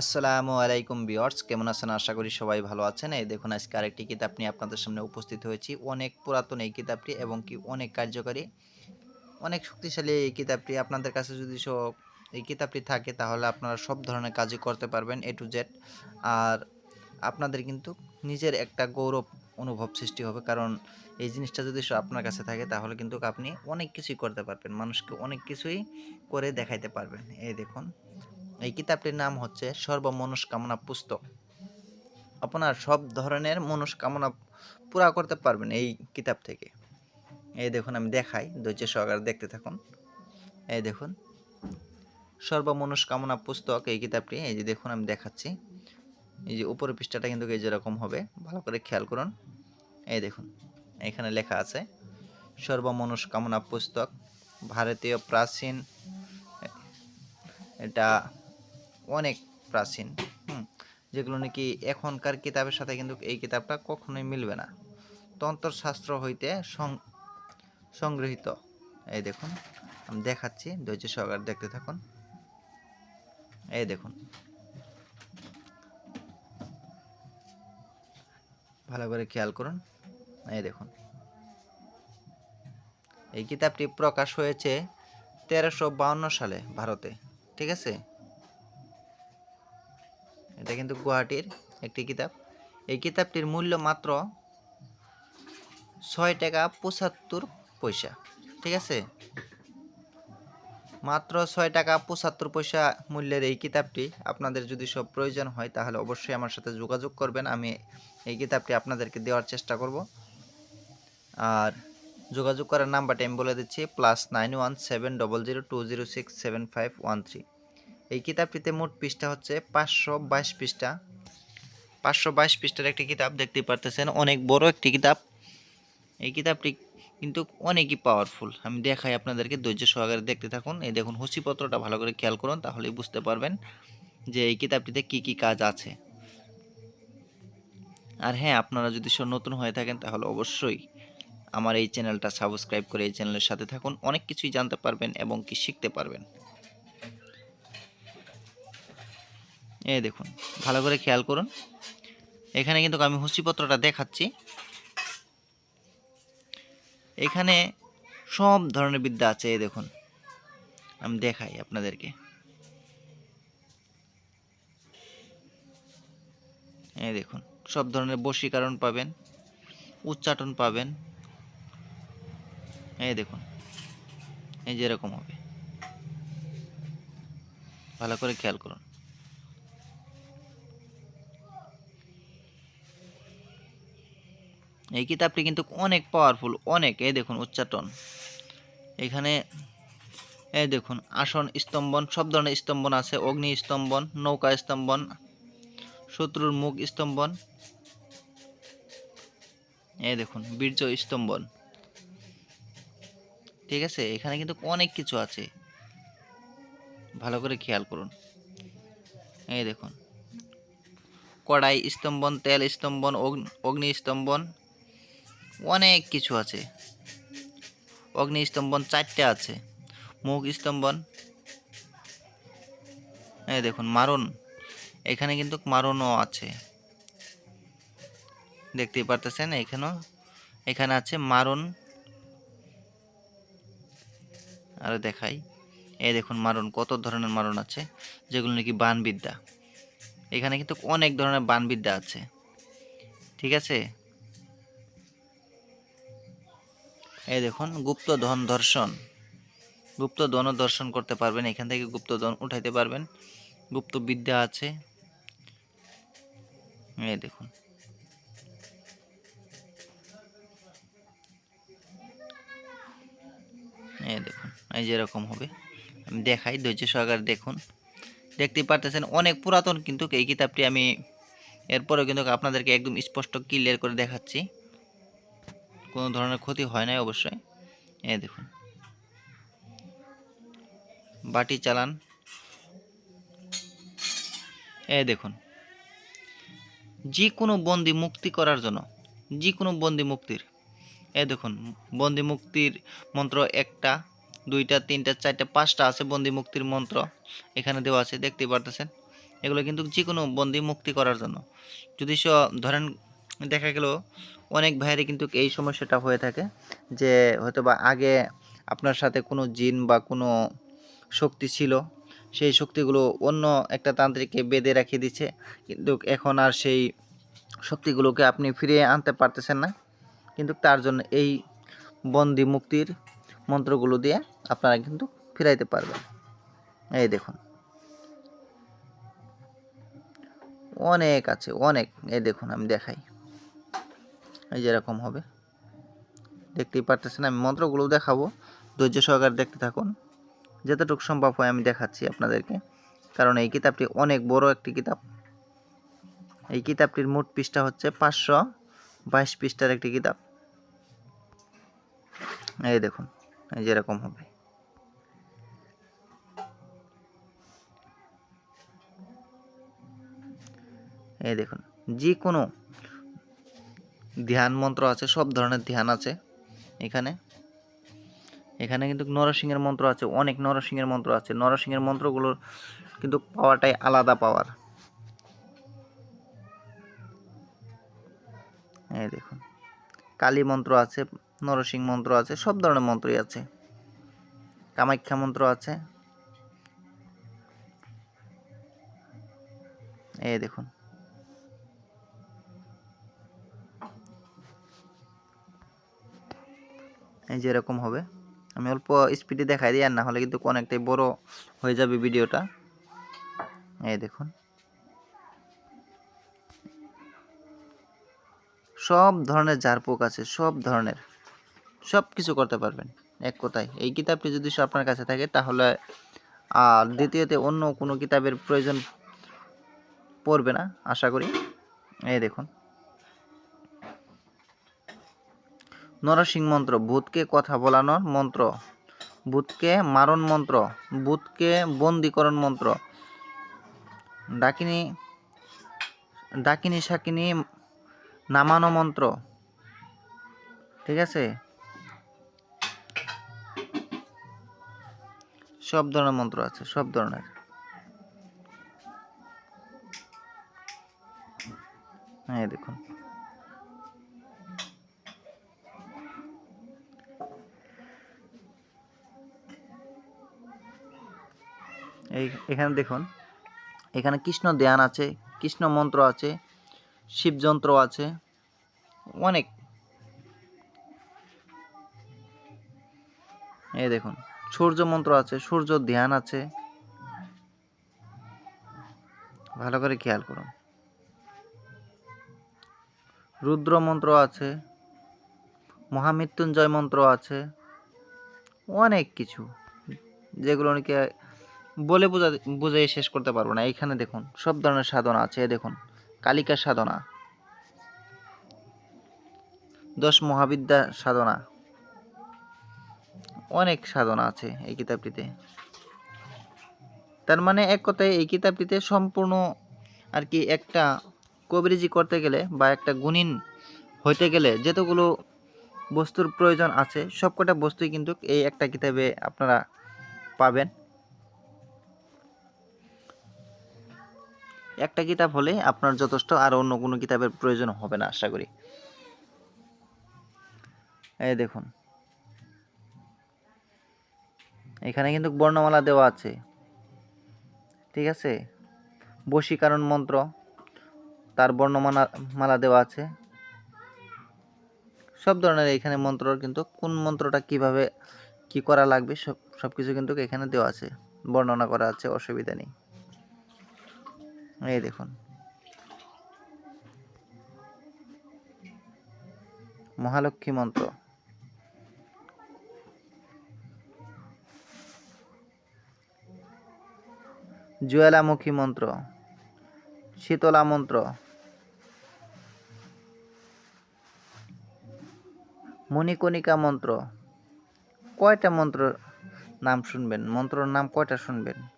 আসসালামু আলাইকুম বিয়ার্স কেমন আছেন? আশা করি সবাই ভালো আছেন। এই দেখুন, আজকে আরেকটি কিতাব নিয়ে আপনাদের সামনে উপস্থিত হয়েছি। অনেক পুরাতন এই কিতাবটি এবং কি অনেক কার্যকারী, অনেক শক্তিশালী এই কিতাবটি। আপনাদের কাছে যদি সব এই কিতাবটি থাকে, তাহলে আপনারা সব ধরনের কাজই করতে পারবেন এ টু জেড আর আপনাদের কিন্তু নিজের একটা গৌরব অনুভব সৃষ্টি হবে। কারণ এই জিনিসটা যদি আপনার কাছে থাকে, তাহলে কিন্তু আপনি অনেক কিছুই করতে পারবেন। মানুষকে অনেক কিছুই করে দেখাইতে পারবেন। এই দেখুন এই কিতাবটির নাম হচ্ছে সর্বমনস্কামনা পুস্তক। আপনার সব ধরনের মনস্কামনা পুরা করতে পারবেন এই কিতাব থেকে। এই দেখুন, আমি দেখাই, ধৈর্য সহকারে দেখতে থাকুন। এই দেখুন, সর্বমনস্কামনা পুস্তক এই কিতাবটি। এই যে দেখুন, আমি দেখাচ্ছি। এই যে উপরের পৃষ্ঠাটা কিন্তু এই যেরকম হবে, ভালো করে খেয়াল করুন। এই দেখুন, এখানে লেখা আছে, সর্বমনস্কামনা পুস্তক, ভারতীয় প্রাচীন, এটা অনেক প্রাচীন, হুম, যেগুলো নাকি এখনকার কিতাবের সাথে কিন্তু এই কিতাবটা কখনোই মিলবে না। তন্ত্রশাস্ত্র হইতে সংগৃহীত। এই দেখুন, আমি দেখাচ্ছি, ধৈর্য সহকারে দেখতে থাকুন। এই দেখুন। ভালো করে খেয়াল করুন। এই দেখুন। এই কিতাবটি প্রকাশ হয়েছে তেরোশো সালে ভারতে, ঠিক আছে? এটা কিন্তু গুয়াহাটির একটি কিতাব। এই কিতাবটির মূল্য মাত্র ছয় টাকা পঁচাত্তর পয়সা, ঠিক আছে? মাত্র ছয় টাকা পঁচাত্তর পয়সা মূল্যের এই কিতাবটি আপনাদের যদি সব প্রয়োজন হয়, তাহলে অবশ্যই আমার সাথে যোগাযোগ করবেন। আমি এই কিতাবটি আপনাদেরকে দেওয়ার চেষ্টা করব। আর যোগাযোগ করার নাম্বারটি আমি বলে দিচ্ছি plus nine one seven double zero two zero six seven five one three এই কিতাবটিতে মোট পৃষ্ঠা হচ্ছে পাঁচশো বাইশ পৃষ্ঠা। পাঁচশো বাইশ পৃষ্ঠার একটি কিতাব দেখতে পারতেছেন, অনেক বড় একটি কিতাব। এই কিতাবটি কিন্তু অনেকই পাওয়ারফুল আমি দেখাই আপনাদেরকে ধৈর্য সহকারে দেখতে থাকুন। এই দেখুন হুসিপত্রটা ভালো করে খেয়াল করুন, তাহলেই বুঝতে পারবেন যে এই কিতাবটিতে কি কি কাজ আছে। আর হ্যাঁ আপনারা যদি নতুন হয়ে থাকেন, তাহলে অবশ্যই আমার এই চ্যানেলটা সাবস্ক্রাইব করে এই চ্যানেলের সাথে থাকুন। অনেক কিছুই জানতে পারবেন এবং কি শিখতে পারবেন। এই দেখুন, ভালো করে খেয়াল করুন। এখানে কিন্তু আমি হুসিপত্রটা দেখাচ্ছি। এখানে সব ধরনের বিদ্যা আছে, এই দেখুন। আমি দেখাই আপনাদেরকে। এই দেখুন, সব ধরনের বশীকরণ পাবেন উচ্চাটন পাবেন। এই দেখুন, এই যেরকম হবে। ভালো করে খেয়াল করুন। এই কিতাবটি কিন্তু অনেক পাওয়ারফুল অনেক। এই দেখুন উচ্চাটন এখানে, এই দেখুন, আসন স্তম্ভন, সব ধরনের স্তম্ভন আছে। অগ্নি স্তম্ভন, নৌকা স্তম্ভন, শত্রুর মুখ স্তম্ভন। এই দেখুন, বীর্য স্তম্ভন। ঠিক আছে? এখানে কিন্তু অনেক কিছু আছে। ভালো করে খেয়াল করুন। এই দেখুন, কড়াই স্তম্ভন, তেল স্তম্ভন অগ্নি স্তম্ভন অনেক কিছু আছে। অগ্নি স্তম্ভন চারটে আছে। মুখ স্তম্ভন। এই দেখুন, মারণ। এখানে কিন্তু মারণও আছে। দেখতেই পারতেছেন, এখানেও, এখানে আছে মারণ। আর দেখাই। এই দেখুন, মারণ, কত ধরনের মারণ আছে, যেগুলো নাকি বানবিদ্যা। এখানে কিন্তু অনেক ধরনের বানবিদ্যা আছে। ঠিক আছে? এই দেখুন, গুপ্ত ধন দর্শন গুপ্ত ধন দর্শন করতে পারবেন, এখান থেকে গুপ্ত ধন উঠাইতে পারবেন। গুপ্ত বিদ্যা আছে। এই দেখুন। এই দেখুন, এই যেরকম হবে। আমি দেখাই, ধৈর্য সহকারে দেখুন। দেখতে পারতেছেন, অনেক পুরাতন কিন্তু এই কিতাবটি আমি এরপরেও কিন্তু আপনাদেরকে একদম স্পষ্ট ক্লিয়ার করে দেখাচ্ছি। কোনো ধরনের ক্ষতি হয় নাই অবশ্যই। এই দেখুন। বাটি চালান। এই দেখুন। যে কোনো বন্দি মুক্তি করার জন্য যে কোনো বন্দি মুক্তির, এই দেখুন, বন্দি মুক্তির মন্ত্র একটা, দুইটা, তিনটা, চারটা, পাঁচটা আছে বন্দি মুক্তির মন্ত্র এখানে দেওয়া আছে, দেখতেই পারতেছেন? এগুলো কিন্তু যে কোনো বন্দি মুক্তি করার জন্য। যদি ধরেন, দেখা গেল অনেক ভাইয়েরই কিন্তু এই সমস্যাটা হয়ে থাকে যে হয়তো বা আগে আপনার সাথে কোনো জিন বা কোনো শক্তি ছিল, সেই শক্তিগুলো অন্য একটা তান্ত্রিককে বেঁধে রাখিয়ে দিচ্ছে, কিন্তু এখন আর সেই শক্তিগুলোকে আপনি ফিরিয়ে আনতে পারতেছেন না। কিন্তু তার জন্য এই বন্দি মুক্তির মন্ত্রগুলো দিয়ে আপনারা কিন্তু ফিরাইতে পারবেন। এই দেখুন। অনেক আছে, অনেক। এই দেখুন, আমি দেখাই। এই যেরকম হবে। দেখতেই পারতেছেন, আমি মন্ত্রগুলো দেখাবো। ধৈর্য সহকারে দেখতে থাকুন। যতটুকু সম্ভব হয় আমি দেখাচ্ছি আপনাদেরকে। কারণ এই কিতাবটি অনেক বড় একটি কিতাব। এই কিতাবটির মোট পৃষ্ঠা হচ্ছে পাঁচশো বাইশ পৃষ্ঠার একটি কিতাব। এই দেখুন, এই যেরকম হবে। এই দেখুন যে কোনো ধ্যান মন্ত্র আছে, সব ধরনের ধ্যান আছে এখানে। এখানে কিন্তু নরসিংহের মন্ত্র আছে, অনেক নরসিংহের মন্ত্র আছে। নরসিংহের মন্ত্রগুলোর কিন্তু পাওয়াটাই আলাদা পাওয়ার। এই দেখুন, কালী মন্ত্র আছে, নরসিংহ মন্ত্র আছে, সব ধরনের মন্ত্রই আছে। কামাখ্যা মন্ত্র আছে। এই দেখুন এই যে এরকম হবে। আমি অল্প স্পিডে দেখাই দিই, আর না হলে কিন্তু অনেকটাই বড় হয়ে যাবে ভিডিওটা। এই দেখুন। সব ধরনের ঝাড়ফুঁক আছে, সব ধরনের। সব কিছু করতে পারবেন এক কথায়। এই কিতাবটি যদি আপনার কাছে থাকে, তাহলে আর দ্বিতীয়তে অন্য কোনো কিতাবের প্রয়োজন পড়বে না, আশা করি। এই দেখুন। নরসিংহ মন্ত্র ভূতকে কথা বলানোর মন্ত্র ভূতকে মারণ মন্ত্র ভূতকে বন্দীকরণ মন্ত্র, ডাকিনী ডাকিনী শাকিনী নামানো মন্ত্র, ঠিক আছে? সব ধরনের মন্ত্র আছে, সব ধরনের। হ্যাঁ দেখুন। এই, এখানে দেখুন। এখানে কৃষ্ণ ধ্যান আছে, কৃষ্ণ মন্ত্র আছে, শিবযন্ত্র আছে, অনেক। এই দেখুন, সূর্য মন্ত্র আছে, সূর্য ধ্যান আছে। ভালো করে খেয়াল করুন। রুদ্র মন্ত্র আছে, মহামৃত্যুঞ্জয় মন্ত্র আছে, অনেক কিছু। যেগুলো নাকি বলে বোঝা, বুঝাই শেষ করতে পারব না। এইখানে দেখুন, সব ধরনের সাধনা আছে দেখুন কালিকা সাধনা, দশ মহাবিদ্যা সাধনা, অনেক সাধনা আছে এই কিতাবটিতে। তার মানে এক কথায় এই কিতাবটিতে সম্পূর্ণ আর কি একটা কবিরাজি করতে গেলে বা একটা গুণিন হইতে গেলে যতগুলো বস্তুর প্রয়োজন আছে, সবকটা বস্তুই কিন্তু এই একটা কিতাবে আপনারা পাবেন। একটা কিতাব হলে আপনার যথেষ্ট আর অন্য কোনো কিতাবের প্রয়োজন হবে না, আশা করি। এই দেখুন। এখানে কিন্তু বর্ণমালা দেওয়া আছে। ঠিক আছে? বশীকরণ মন্ত্র, তার বর্ণমালা মালা দেওয়া আছে। সব ধরনের এখানে মন্ত্র কিন্তু, কোন মন্ত্রটা কীভাবে কি করা লাগবে, সব সব কিছু কিন্তু এখানে দেওয়া আছে। বর্ণনা করা আছে, অসুবিধা নেই। এই দেখুন। মহালক্ষ্মী মন্ত্র। জুয়েলামুখী মন্ত্র। শীতলা মন্ত্র। মণিকণিকা মন্ত্র। কয়টা মন্ত্র নাম শুনবেন? মন্ত্রর নাম কয়টা শুনবেন?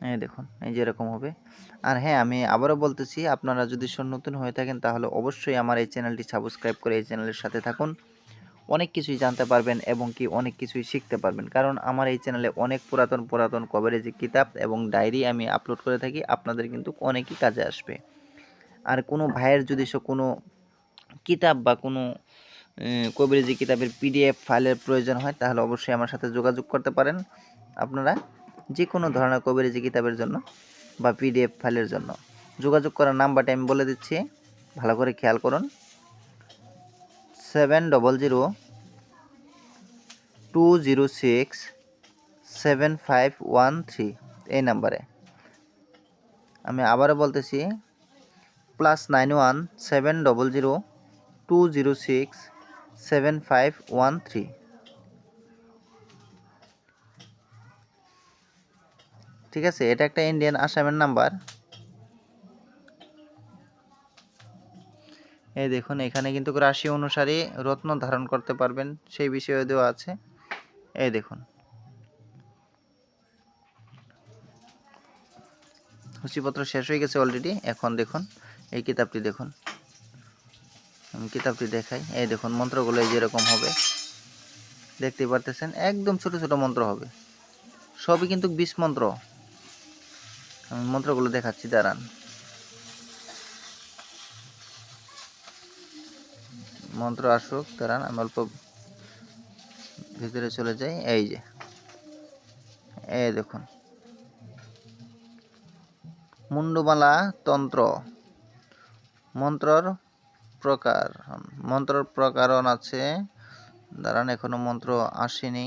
এই দেখুন, এই যে এরকম হবে। আর হ্যাঁ আমি আবারও বলতেছি, আপনারা যদি নতুন হয়ে থাকেন, তাহলে অবশ্যই আমার এই চ্যানেলটি সাবস্ক্রাইব করে এই চ্যানেলের সাথে থাকুন। অনেক কিছুই জানতে পারবেন এবং কি অনেক কিছুই শিখতে পারবেন। কারণ আমার এই চ্যানেলে অনেক পুরাতন পুরাতন কভারেজি কিতাব এবং ডায়েরি আমি আপলোড করে থাকি, আপনাদের কিন্তু অনেকই কাজে আসবে। আর কোনো ভাইয়ের যদি কোনো কিতাব বা কোনো কবিরাজি কিতাবের পিডিএফ ফাইলের প্রয়োজন হয়, তাহলে অবশ্যই আমার সাথে যোগাযোগ করতে পারেন। আপনারা যে কোনো ধরনের কবিরাজি কিতাবের জন্য বা পিডিএফ ফাইলের জন্য। যোগাযোগ করার নাম্বারটা আমি বলে দিচ্ছি। ভালো করে খেয়াল করুন। Seven double zero two zero six seven five one three এই নাম্বারে। আমি আবারও বলতেছি, plus nine one seven double zero two zero six seven five one three. ঠিক আছে? এটা একটা ইন্ডিয়ান আসামের নাম্বার এই দেখুন, এখানে কিন্তু রাশি অনুসারে রত্ন ধারণ করতে পারবেন, সেই বিষয়ে দেওয়া আছে। এই দেখুন। সূচিপত্র শেষ হয়ে গেছে অলরেডি এখন দেখুন, এই কিতাবটি দেখুন। আমি কিতাবটি দেখাই। এই দেখুন, মন্ত্রগুলো যেরকম হবে। দেখতে পারতেছেন? একদম ছোট ছোট মন্ত্র হবে। সবই কিন্তু বিশ মন্ত্র আমি মন্ত্রগুলো দেখাচ্ছি, দাঁড়ান। মন্ত্র আসুক, দাঁড়ান, আমি অল্প ভিতরে চলে যাই। এই যে, এই দেখুন। মুন্ডমালা তন্ত্র, মন্ত্রর প্রকার মন্ত্রর প্রকারণ আছে। দাঁড়ান, এখনও মন্ত্র আসেনি।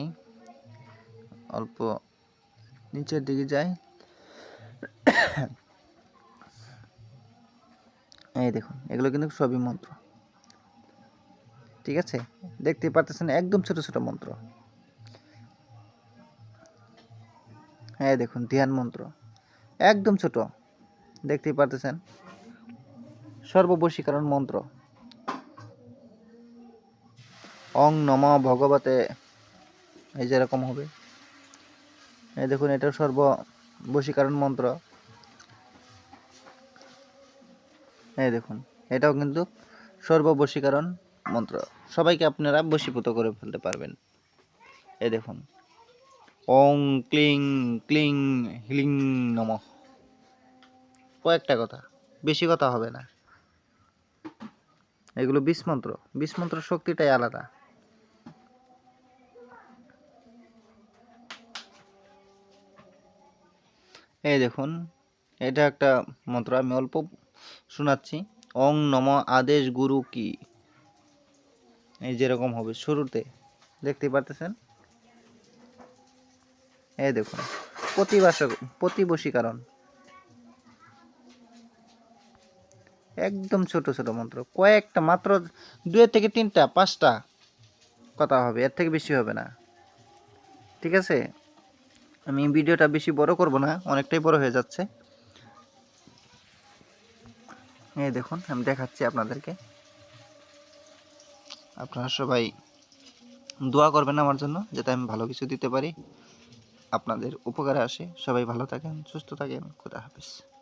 অল্প নিচের দিকে যাই। এই দেখুন, এগুলো কিন্তু সবই মন্ত্র। ঠিক আছে? দেখতে পারতেছেন, একদম ছোট ছোট মন্ত্র। হ্যাঁ দেখুন, ধ্যান মন্ত্র। একদম ছোট দেখতে পারতেছেন। সর্ববশীকরণ মন্ত্র। অং নম ভগবতে, এই যেরকম হবে। এই দেখুন এটা সর্ববশীকরণ মন্ত্র। এই দেখুন, এটাও কিন্তু সর্ববশীকরণ মন্ত্র। সবাইকে আপনারা বশীভূত করে ফেলতে পারবেন। এই দেখুন, ওং ক্লিং ক্লিং হিলিং নম। কয়েকটা কথা, বেশি কথা হবে না। এগুলো বিষ মন্ত্র। বিষ মন্ত্র শক্তিটাই আলাদা। এই দেখুন, এটা একটা মন্ত্র, আমি অল্প শোনাচ্ছি। অং নম আদেশ গুরু কি? এই যেরকম হবে শুরুতে, দেখতে পারতেছেন? এই দেখুন প্রতিবাসক প্রতিবশীকরণ একদম ছোট ছোট মন্ত্র, কয়েকটা মাত্র দুই থেকে তিনটা, পাঁচটা কথা হবে, এর থেকে বেশি হবে না। ঠিক আছে? আমি ভিডিওটা বেশি বড় করব না, অনেকটাই বড় হয়ে যাচ্ছে। এই দেখুন, আমি দেখাচ্ছি আপনাদেরকে। আপনারা সবাই দোয়া করবেন আমার জন্য, যাতে আমি ভালো কিছু দিতে পারি। আপনাদের উপকারে আসে। সবাই ভালো থাকেন, সুস্থ থাকেন। খুদা হাফিজ।